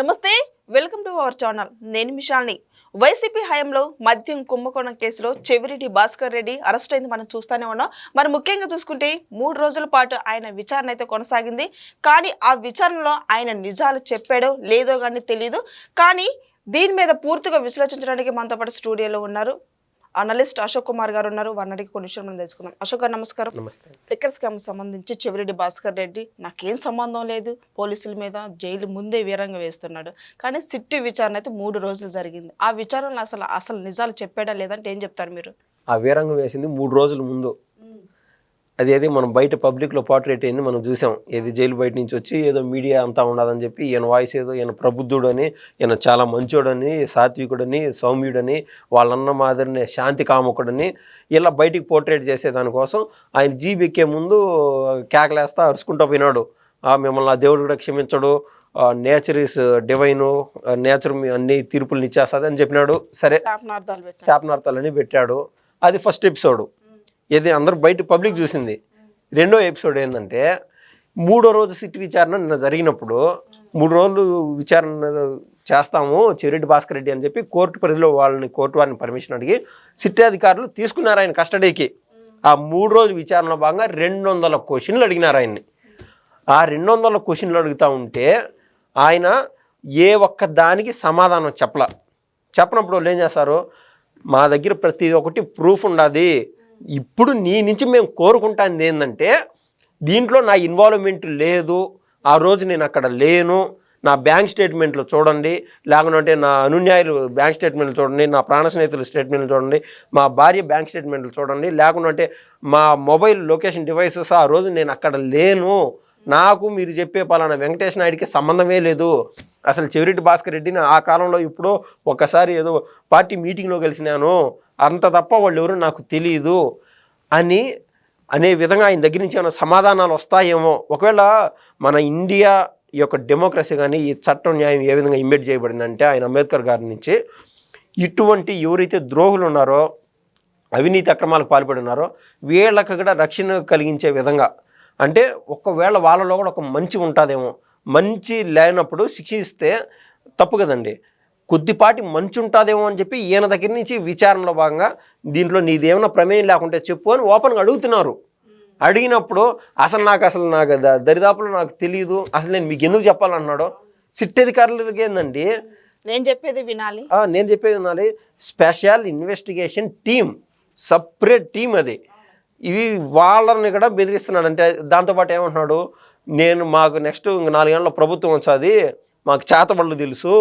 నమస్తే welcome to our channel. నేను మిషాల్ని. YCP హయాంలో మద్యం కుంభకోణం కేసులో చెవిరెడ్డి భాస్కర్ రెడ్డి అరెస్ట్ అయింది మనం చూస్తూనే ఉన్నాం. మరి ముఖ్యంగా చూసుకుంటే మూడు రోజుల పాటు ఆయన విచారణ అయితే కొనసాగింది. కానీ ఆ విచారణలో ఆయన నిజాలు చెప్పాడో లేదో కానీ తెలియదు కానీ దీని మీద పూర్తిగా విశ్లేషించడానికి మనతో పాటు స్టూడియోలో ఉన్నారు. అనలిస్ట్ అశోక్ కుమార్ గారు ఉన్నారు. వారిని కొన్ని విషయాలు మనం తెలుసుకుందాం. అశోక్ గారు నమస్కారం. నమస్తే. లిక్కర్ స్కామ్ సంబంధించి చెవిరెడ్డి భాస్కర్ రెడ్డి? నాకేం సంబంధం లేదు. పోలీసుల మీద జైలు ముందే వీరంగా వేస్తున్నాడు. కానీ సిట్టి విచారణ అయితే మూడు రోజులు జరిగింది. ఆ విచారణలో అసలు అసలు నిజాలు చెప్పాడా లేదంటే ఏం చెప్తారు మీరు? ఆ వీరంగం వేసింది మూడు రోజుల ముందు. అది ఏది మనం బయట పబ్లిక్లో పోర్ట్రేట్ అయింది మనం చూసాం. ఏది జైలు బయట నుంచి వచ్చి ఏదో మీడియా అంతా ఉండదని చెప్పి ఈయన వాయిస్ ఏదో ఈయన ప్రబుద్ధుడని ఈయన చాలా మంచోడని సాత్వికుడని సౌమ్యుడని వాళ్ళన్న మాదిరిని శాంతి కాముకుడని ఇలా బయటికి పోర్ట్రేట్ చేసేదానికోసం ఆయన జీబ్ ఎక్కే ముందు కేకలేస్తా అరుచుకుంటూ పోయినాడు. ఆ మిమ్మల్ని ఆ దేవుడు కూడా క్షమించడు. నేచర్ ఇస్ డివైను నేచర్ అన్ని తీర్పులు ఇచ్చేస్తుంది అని చెప్పినాడు. సరే. శాపనార్థాలు పెట్టాడు. అది ఫస్ట్ ఎపిసోడ్ ఇది అందరూ బయట పబ్లిక్ చూసింది. రెండో ఎపిసోడ్ ఏంటంటే మూడో రోజు సిట్ విచారణ నిన్న జరిగినప్పుడు మూడు రోజులు విచారణ చేస్తాము చెవిరెడ్డి భాస్కర్ రెడ్డి అని చెప్పి కోర్టు పరిధిలో వాళ్ళని కోర్టు వారిని పర్మిషన్ అడిగి సిట్ అధికారులు తీసుకున్నారు ఆయన కస్టడీకి. ఆ మూడు రోజుల విచారణలో భాగంగా రెండు వందల క్వశ్చన్లు అడిగినారు ఆయన్ని. ఆ రెండు వందల క్వశ్చన్లు అడుగుతూ ఉంటే ఆయన ఏ ఒక్క దానికి సమాధానం చెప్పల. చెప్పనప్పుడు వాళ్ళు ఏం చేస్తారు? మా దగ్గర ప్రతి ఒక్కటి ప్రూఫ్ ఉండాలి ఇప్పుడు నీ నుంచి మేము కోరుకుంటాంది ఏంటంటే దీంట్లో నా ఇన్వాల్వ్మెంట్ లేదు ఆ రోజు నేను అక్కడ లేను నా బ్యాంక్ స్టేట్మెంట్లు చూడండి లేకుంటే నా అనున్యాయులు బ్యాంక్ స్టేట్మెంట్లు చూడండి నా ప్రాణ స్నేహితుల స్టేట్మెంట్లు చూడండి మా భార్య బ్యాంక్ స్టేట్మెంట్లు చూడండి లేకుంటే మా మొబైల్ లొకేషన్ డివైసెస్ ఆ రోజు నేను అక్కడ లేను నాకు మీరు చెప్పే పలానా వెంకటేష్ నాయుడికి సంబంధమే లేదు. అసలు చెవిరెడ్డి భాస్కర్ రెడ్డిని ఆ కాలంలో ఇప్పుడు ఒక్కసారి ఏదో పార్టీ మీటింగ్లో కలిసినాను. అంత తప్ప వాళ్ళు ఎవరు నాకు తెలియదు అని అనే విధంగా ఆయన దగ్గర నుంచి ఏమైనా సమాధానాలు వస్తాయేమో. ఒకవేళ మన ఇండియా ఈ యొక్క డెమోక్రసీ కానీ ఈ చట్టం న్యాయం ఏ విధంగా ఇమ్మేట్ చేయబడిందంటే ఆయన అంబేద్కర్ గారి నుంచి ఇటువంటి ఎవరైతే ద్రోహులు ఉన్నారో అవినీతి అక్రమాలకు పాల్పడి ఉన్నారో వీళ్ళకి కూడా రక్షణ కలిగించే విధంగా అంటే ఒకవేళ వాళ్ళలో కూడా ఒక మంచి ఉంటుందేమో మంచి లేనప్పుడు శిక్షిస్తే తప్పు కదండి. కొద్దిపాటి మంచి ఉంటుందేమో అని చెప్పి ఈయన దగ్గర నుంచి విచారణలో భాగంగా దీంట్లో నీదేమైనా ప్రమేయం లేకుంటే చెప్పు అని ఓపెన్గా అడుగుతున్నారు. అడిగినప్పుడు అసలు నాకు అసలు నాకు దరిదాపులో నాకు తెలియదు అసలు నేను మీకు ఎందుకు చెప్పాలన్నాడు సిట్ అధికారులకి ఏందండి? నేను చెప్పేది వినాలి. నేను చెప్పేది వినాలి. Special investigation team separate team అది. ఇది వాళ్ళని కూడా బెదిరిస్తున్నాడు. అంటే దాంతోపాటు ఏమంటున్నాడు నేను మాకు నెక్స్ట్ ఇంక నాలుగేళ్ళలో ప్రభుత్వం వచ్చాది మాకు చేతబళ్ళు తెలుసు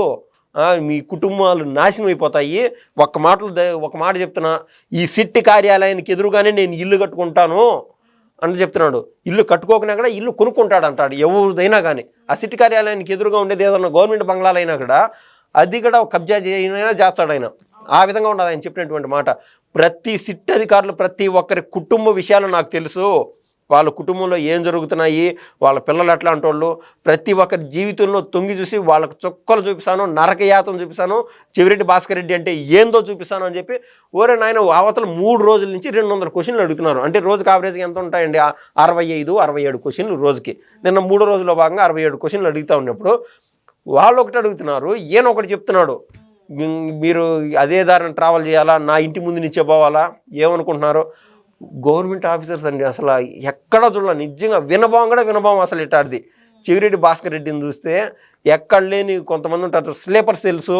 మీ కుటుంబాలు నాశనం అయిపోతాయి. ఒక్క మాటలు ఒక మాట చెప్తున్నా ఈ సిట్టి కార్యాలయానికి ఎదురుగానే నేను ఇల్లు కట్టుకుంటాను అని చెప్తున్నాడు. ఇల్లు కట్టుకోకున్నా కూడా ఇల్లు కొనుక్కుంటాడు అంటాడు ఎవరిదైనా కానీ. ఆ సిట్టి కార్యాలయానికి ఎదురుగా ఉండేది ఏదైనా గవర్నమెంట్ బంగ్లాలైనా కూడా అది కూడా కబ్జా చేయనైనా చేస్తాడు ఆయన. ఆ విధంగా ఉండదు ఆయన చెప్పినటువంటి మాట. ప్రతి సిట్ అధికారులు ప్రతి ఒక్కరి కుటుంబ విషయాలు నాకు తెలుసు. వాళ్ళ కుటుంబంలో ఏం జరుగుతున్నాయి వాళ్ళ పిల్లలు ఎట్లాంటి వాళ్ళు. ప్రతి ఒక్కరి జీవితంలో తొంగి చూసి వాళ్ళకు చుక్కలు చూపిస్తాను నరకయాతం చూపిస్తాను చెవిరెడ్డి భాస్కర్ రెడ్డి అంటే ఏందో చూపిస్తాను అని చెప్పి ఓరే నాయన అవతల మూడు రోజుల నుంచి రెండు వందల క్వశ్చన్లు అడుగుతున్నారు. అంటే రోజుకి ఆవరేజ్గా ఎంత ఉంటాయండి? ఆ అరవై ఐదు అరవై ఏడు క్వశ్చన్లు రోజుకి. నిన్న మూడో రోజుల్లో భాగంగా అరవై ఏడు క్వశ్చన్లు అడుగుతూ ఉన్నప్పుడు వాళ్ళు ఒకటి అడుగుతున్నారు ఈయన ఒకటి చెప్తున్నాడు. మీరు అదే దారిని ట్రావెల్ చేయాలా? నా ఇంటి ముందు నుంచే పోవాలా? ఏమనుకుంటున్నారు? గవర్నమెంట్ ఆఫీసర్స్ అండి అసలు ఎక్కడ చూడాలి? నిజంగా వినభావం కూడా వినభావం అసలు ఇట్టాడిది. చెవిరెడ్డి భాస్కర్ రెడ్డిని చూస్తే ఎక్కడ లేని కొంతమంది ఉంటారు స్లీపర్ సెల్స్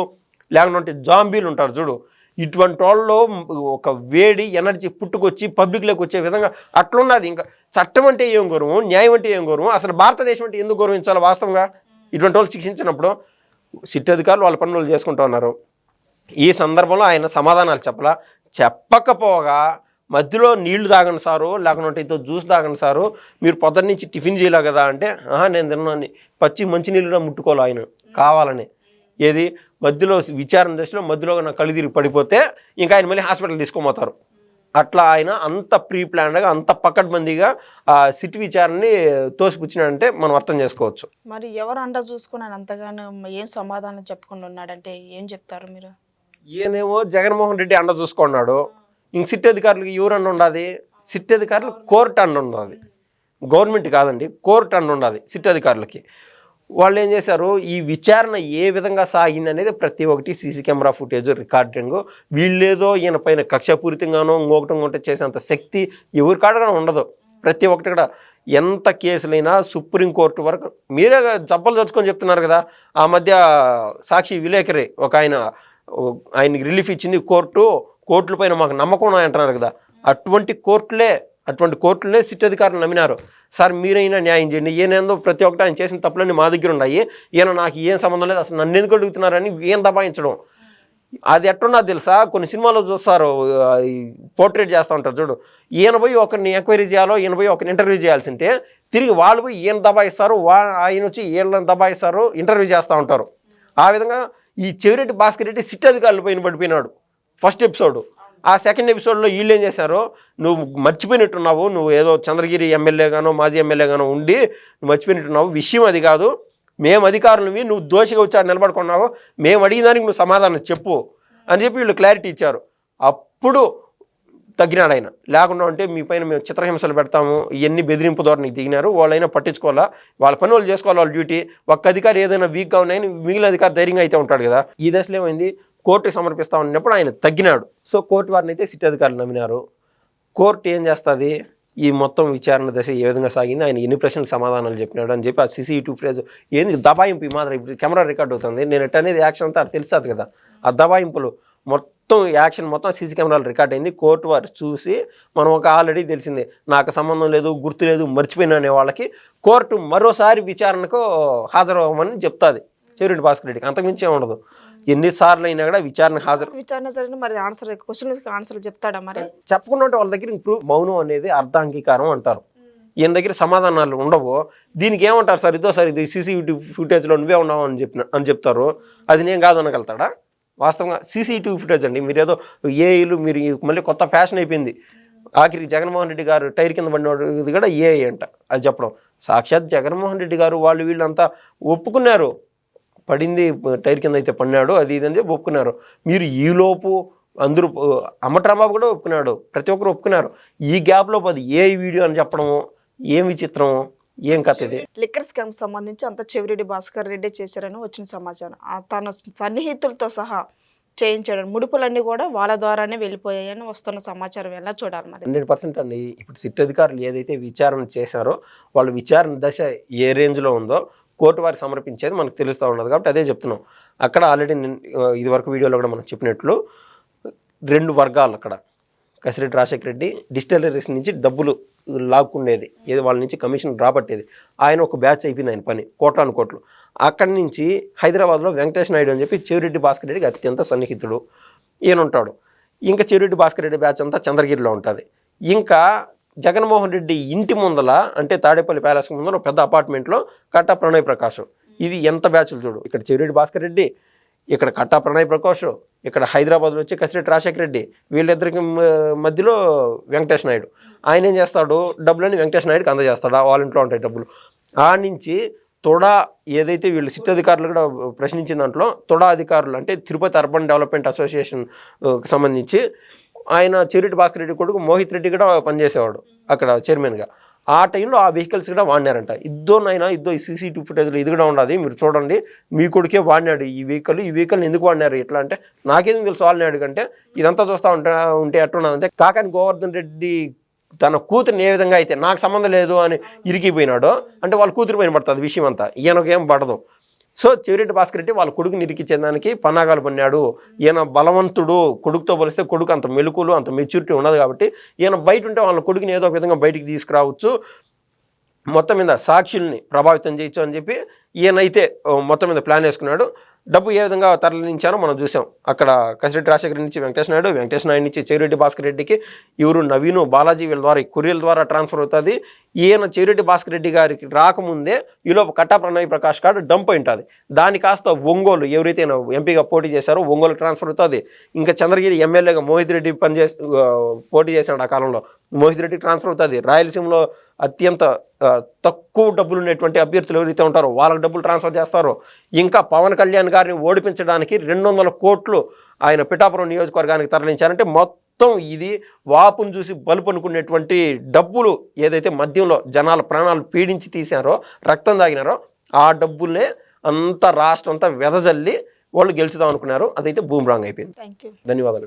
లేకుంటే జాంబీలు ఉంటారు చూడు. ఇటువంటి వాళ్ళు ఒక వేడి ఎనర్జీ పుట్టుకొచ్చి పబ్లిక్లోకి వచ్చే విధంగా అట్లున్నది. ఇంకా చట్టం అంటే ఏం గౌరవం? న్యాయం అంటే ఏం గౌరవం? అసలు భారతదేశం అంటే ఎందుకు గౌరవించాలి వాస్తవంగా? ఇటువంటి వాళ్ళు శిక్షించినప్పుడు సిట్ అధికారులు వాళ్ళ పనులు చేసుకుంటూ ఉన్నారు. ఈ సందర్భంలో ఆయన సమాధానాలు చెప్పలా. చెప్పకపోగా మధ్యలో నీళ్ళు తాగండి సారు లేకుంటే ఇంత జ్యూస్ తాగండి సారు మీరు పొద్దున్న నుంచి టిఫిన్ చేయలే కదా అంటే "ఆహా, నేను తిన్నాను. పచ్చి మంచినీళ్ళు కూడా ముట్టుకోవాలి ఆయన కావాలని. ఏది? మధ్యలో విచారణ దశలో మధ్యలో నా కళ్ళు తిరిగి పడిపోతే ఇంకా ఆయన మళ్ళీ హాస్పిటల్ తీసుకోమోతారు అట్లా ఆయన అంత ప్రీ ప్లాన్డ్గా అంత పకడ్బందీగా ఆ సిట్ విచారణని తోసిపుచ్చినాడంటే మనం అర్థం చేసుకోవచ్చు. మరి ఎవరు అండ చూసుకుని అంతగానో ఏం సమాధానం చెప్పకుండా ఉన్నాడంటే ఏం చెప్తారు మీరు? ఈయనేమో జగన్మోహన్ రెడ్డి అండ చూసుకున్నాడు. ఇంక సిట్ అధికారులకి ఎవరన్నా ఉండాలి? సిట్ అధికారులు కోర్టు అండ ఉండాలి. గవర్నమెంట్ కాదండి కోర్టు అండ ఉండాలి సిట్ అధికారులకి. వాళ్ళు ఏం చేశారు? ఈ విచారణ ఏ విధంగా సాగింది అనేది ప్రతి ఒక్కటి సీసీ కెమెరా ఫుటేజ్ రికార్డింగ్. వీళ్ళేదో ఈయన పైన కక్షపూరితంగానో ఇంకొకటి ఇంకొకటి చేసేంత శక్తి ఎవరి కాడగా ఉండదు. ప్రతి ఒక్కటి కూడా ఎంత కేసులైనా సుప్రీంకోర్టు వరకు మీరే జబ్బలు తెచ్చుకొని చెప్తున్నారు కదా. ఆ మధ్య సాక్షి విలేకరి ఒక ఆయన ఆయనకి రిలీఫ్ ఇచ్చింది కోర్టు. కోర్టుల పైన మాకు నమ్మకం అంటున్నారు కదా. అటువంటి కోర్టులే అటువంటి కోర్టులే సిట్ అధికారులు నమ్మినారు. సార్ మీరైనా న్యాయం చేయండి. ఈయనేందో ప్రతి ఒక్కటి ఆయన చేసిన తప్పులన్నీ మా దగ్గర ఉన్నాయి. ఈయన నాకు ఏం సంబంధం లేదు. అసలు నన్ను ఎందుకు అడుగుతున్నారని ఏం దబాయించడం? అది ఎట్టున్నది తెలుసా? కొన్ని సినిమాలో చూస్తారు పోర్ట్రేట్ చేస్తూ ఉంటారు చూడు. ఈయన పోయి ఒకరిని ఎంక్వైరీ చేయాలో ఈయన పోయి ఒకరిని ఇంటర్వ్యూ చేయాల్సింటే తిరిగి వాళ్ళు పోయి ఈయన దబాయిస్తారు? వా ఆయన వచ్చి వీళ్ళని దబాయిస్తారు ఇంటర్వ్యూ చేస్తూ ఉంటారు. ఆ విధంగా ఈ చెవిరెడ్డి భాస్కర్ రెడ్డి సిట్ అధికారులు పైన పడిపోయినాడు. First episode. ఆ సెకండ్ ఎపిసోడ్లో వీళ్ళు ఏం చేశారు? నువ్వు మర్చిపోయినట్టున్నావు నువ్వు ఏదో చంద్రగిరి ఎమ్మెల్యేగానో మాజీ ఎమ్మెల్యేగానో ఉండి నువ్వు మర్చిపోయినట్టున్నావు విషయం అది కాదు. మేము అధికారులవి నువ్వు దోషిగా వచ్చాడు నిలబడుకున్నావు మేము అడిగిన దానికి నువ్వు సమాధానం చెప్పు అని చెప్పి వీళ్ళు క్లారిటీ ఇచ్చారు. అప్పుడు తగ్గినాడు ఆయన. లేకుండా ఉంటే మీ పైన మేము చిత్రహింసలు పెడతాము ఇవన్నీ బెదిరింపు ధోరణికి దిగినారు. వాళ్ళైనా పట్టించుకోవాలా? వాళ్ళ పని వాళ్ళు చేసుకోవాలి వాళ్ళ డ్యూటీ. ఒక్క అధికారి ఏదైనా వీక్గా ఉన్నాయని మిగిలిన అధికారి ధైర్యంగా అయితే ఉంటాడు కదా. ఈ దశలో ఏమైంది? కోర్టుకి సమర్పిస్తా ఉన్నప్పుడు ఆయన తగ్గినాడు. సో కోర్టు వారిని అయితే సిట్ అధికారులు నమ్మినారు. కోర్టు ఏం చేస్తుంది? ఈ మొత్తం విచారణ దశ ఏ విధంగా సాగింది? ఆయన ఎన్ని ప్రశ్నలు సమాధానాలు చెప్పినాడు అని చెప్పి ఆ సీసీ టూ ఫ్రేజ్ ఏంది దబాయింపు ఈ మాత్రం ఇప్పుడు కెమెరా రికార్డ్ అవుతుంది. నేను ఎట్ అనేది యాక్షన్ అంతా తెలుస్తుంది కదా. ఆ దబాయింపులు మొత్తం యాక్షన్ మొత్తం సీసీ కెమెరాలు రికార్డ్ అయింది. కోర్టు వారు చూసి మనం ఒక ఆల్రెడీ తెలిసింది నాకు సంబంధం లేదు గుర్తు లేదు మర్చిపోయినా అనే వాళ్ళకి కోర్టు మరోసారి విచారణకు హాజరవ్వమని చెప్తుంది. చెవిరెడ్డి భాస్కర్ రెడ్డికి అంతకుమించి ఉండదు. ఎన్నిసార్లు అయినా కూడా విచారణకు హాజరు విచారణ జరిగిన మరి ఆన్సర్ క్వశ్చన్ ఆన్సర్ చెప్తాడా మరి? చెప్పకుండా ఉంటే వాళ్ళ దగ్గర ఇంప్రూవ్ మౌనం అనేది అర్ధాంగీకారం అంటారు. ఈయన దగ్గర సమాధానాలు ఉండవు. దీనికి ఏమంటారు సార్? ఇదో సార్ ఇది సీసీటీవీ ఫుటేజ్లో నువ్వే ఉన్నావు అని చెప్పిన అని చెప్తారు. అది నేను కాదు అనగలుగుతాడా? వాస్తవంగా సీసీటీవీ ఫుటేజ్ అండి. మీరు ఏదో ఏఐలు మీరు మళ్ళీ కొత్త ఫ్యాషన్ అయిపోయింది. ఆఖరికి జగన్మోహన్ రెడ్డి గారు టైర్ కింద పడినోడు ఇది కూడా ఏఐ అంట. అది చెప్పడం. సాక్షాత్ జగన్మోహన్ రెడ్డి గారు వాళ్ళు వీళ్ళంతా ఒప్పుకున్నారు. పడింది టైర్ కింద అయితే పడినాడు అది ఇది అని చెప్పి ఒప్పుకున్నారు. మీరు ఈలోపు అందరూ అమ్మటరాంబాబు కూడా ఒప్పుకున్నాడు ప్రతి ఒక్కరు ఒప్పుకున్నారు. ఈ గ్యాప్లో పది ఏ వీడియో అని చెప్పడము ఏం విచిత్రం ఏం కథ ఇది? లిక్కర్ స్కామ్ సంబంధించి అంత చెవిరెడ్డి భాస్కర్ రెడ్డి చేశారని వచ్చిన సమాచారం. తన సన్నిహితులతో సహా చేయించాడు. ముడుపులన్నీ కూడా వాళ్ళ ద్వారానే వెళ్ళిపోయాయని వస్తున్న సమాచారం. ఎలా చూడాలి మరి? హండ్రెడ్ పర్సెంట్ అండి. ఇప్పుడు సిట్ అధికారులు ఏదైతే విచారణ చేశారో వాళ్ళ విచారణ దశ ఏ రేంజ్లో ఉందో కోర్టు వారికి సమర్పించేది మనకు తెలుస్తూ ఉన్నది కాబట్టి అదే చెప్తున్నాం. అక్కడ ఆల్రెడీ ఇది వరకు వీడియోలో కూడా మనం చెప్పినట్లు రెండు వర్గాలు అక్కడ. కసిరెడ్డి రాజశేఖర రెడ్డి డిస్టిలరీస్ నుంచి డబ్బులు లాక్కుండేది. ఏది వాళ్ళ నుంచి కమిషన్ రాబట్టేది ఆయన ఒక బ్యాచ్ అయిపోయింది ఆయన పని కోట్లాను కోట్లు. అక్కడి నుంచి హైదరాబాద్లో వెంకటేష్ నాయుడు అని చెప్పి చెవిరెడ్డి భాస్కర్ రెడ్డికి అత్యంత సన్నిహితుడు. ఈయన ఉంటాడు ఇంకా చెవిరెడ్డి భాస్కర్ రెడ్డి బ్యాచ్ అంతా చంద్రగిరిలో ఉంటుంది. ఇంకా జగన్మోహన్ రెడ్డి ఇంటి ముందల అంటే తాడేపల్లి ప్యాలెస్ ముందర ఒక పెద్ద అపార్ట్మెంట్లో కట్టా ప్రణయ్ ప్రకాశం ఇది ఎంత బ్యాచ్లు చూడు. ఇక్కడ చెవిరెడ్డి భాస్కర్ రెడ్డి ఇక్కడ కట్టా ప్రణయ్ ప్రకాష్ ఇక్కడ హైదరాబాద్లో వచ్చి కసిరెడ్డి రాజశేఖర రెడ్డి వీళ్ళిద్దరికి మధ్యలో వెంకటేష్ నాయుడు. ఆయన ఏం చేస్తాడు? డబ్బులని వెంకటేష్ నాయుడుకి అందజేస్తాడు? వాళ్ళ ఇంట్లో ఉంటాయి డబ్బులు. ఆ నుంచి తొడా ఏదైతే వీళ్ళు సిట్ అధికారులు కూడా ప్రశ్నించిన దాంట్లో తొడా అధికారులు అంటే తిరుపతి అర్బన్ డెవలప్మెంట్ అసోసియేషన్ సంబంధించి ఆయన చెరిటి భాస్కర్ రెడ్డి కొడుకు మోహిత్ రెడ్డి కూడా పనిచేసేవాడు అక్కడ చైర్మన్గా. ఆ టైంలో ఆ వెహికల్స్ కూడా వాడినారంట. ఇద్దోనైనా ఇద్దో ఈ సీసీటీవీ ఫుటేజ్లో ఇది కూడా ఉండదు మీరు చూడండి మీ కొడుకే వాడినాడు ఈ వెహికల్ ఈ వెహికల్ ఎందుకు వాడినారు ఎట్లా అంటే నాకేం తెలుసు వాళ్ళని అడిగంటే ఇదంతా చూస్తూ ఉంటే ఉంటే ఎట్లున్నదంటే కాకాని గోవర్ధన్ రెడ్డి తన కూతురిని ఏ విధంగా అయితే నాకు సంబంధం లేదు అని ఇరికిపోయినాడో అంటే వాళ్ళ కూతురు పైన పడుతుంది విషయం అంతా ఈయనకేం పడదు. సో చెవిరెడ్డి భాస్కర్ రెడ్డి వాళ్ళ కొడుకుని ఇరికించేదానికి పన్నాగాలు పన్నాడు. ఈయన బలవంతుడు కొడుకుతో పోలిస్తే కొడుకు అంత మెలుకులు అంత మెచ్యూరిటీ ఉండదు కాబట్టి ఈయన బయట ఉంటే వాళ్ళ కొడుకుని ఏదో ఒక విధంగా బయటికి తీసుకురావచ్చు. మొత్తం మీద సాక్షుల్ని ప్రభావితం చేయొచ్చు అని చెప్పి ఈయనైతే మొత్తం మీద ప్లాన్ వేసుకున్నాడు. డబ్బు ఏ విధంగా తరలించానో మనం చూసాం. అక్కడ కసిరెడ్డి రాజశేఖర్ నుంచి వెంకటేష్ నాయుడు వెంకటేష్ నాయుడు నుంచి చెవిరెడ్డి భాస్కర్ రెడ్డికి ఎవరు నవీను బాలాజీ వీళ్ళ ద్వారా ఈ కొరియర్ ద్వారా ట్రాన్స్ఫర్ అవుతుంది. ఈయన చెవిరెడ్డి భాస్కర్ రెడ్డి గారికి రాకముందే ఈలోపు కట్టా ప్రణయ్ ప్రకాష్ కార్డు డంప్ అయి ఉంటుంది. దాని కాస్త ఒంగోలు ఎవరైతే ఎంపీగా పోటీ చేశారో ఒంగోలు ట్రాన్స్ఫర్ అవుతుంది. ఇంకా చంద్రగిరి ఎమ్మెల్యేగా మోహిత్ రెడ్డి పనిచేసి పోటీ చేశాడు ఆ కాలంలో. మోహిత్ రెడ్డి ట్రాన్స్ఫర్ అవుతుంది. రాయలసీమలో అత్యంత తక్కువ డబ్బులు ఉన్నటువంటి అభ్యర్థులు ఎవరైతే ఉంటారో వాళ్ళకి డబ్బులు ట్రాన్స్ఫర్ చేస్తారో ఇంకా పవన్ కళ్యాణ్ గారిని ఓడిపించడానికి రెండు వందల కోట్లు ఆయన పిఠాపురం నియోజకవర్గానికి తరలించారంటే మొత్తం ఇది వాపును చూసి బలుపు అనుకునేటువంటి డబ్బులు ఏదైతే మద్యంలో జనాల ప్రాణాలు పీడించి తీశారో రక్తం తాగినారో ఆ డబ్బుల్నే అంతా రాష్ట్రం అంతా వెదజల్లి వాళ్ళు గెలుచుదాం అనుకున్నారు. అదైతే బూమ్రాంగ్ అయిపోయింది. ధన్యవాదాలు.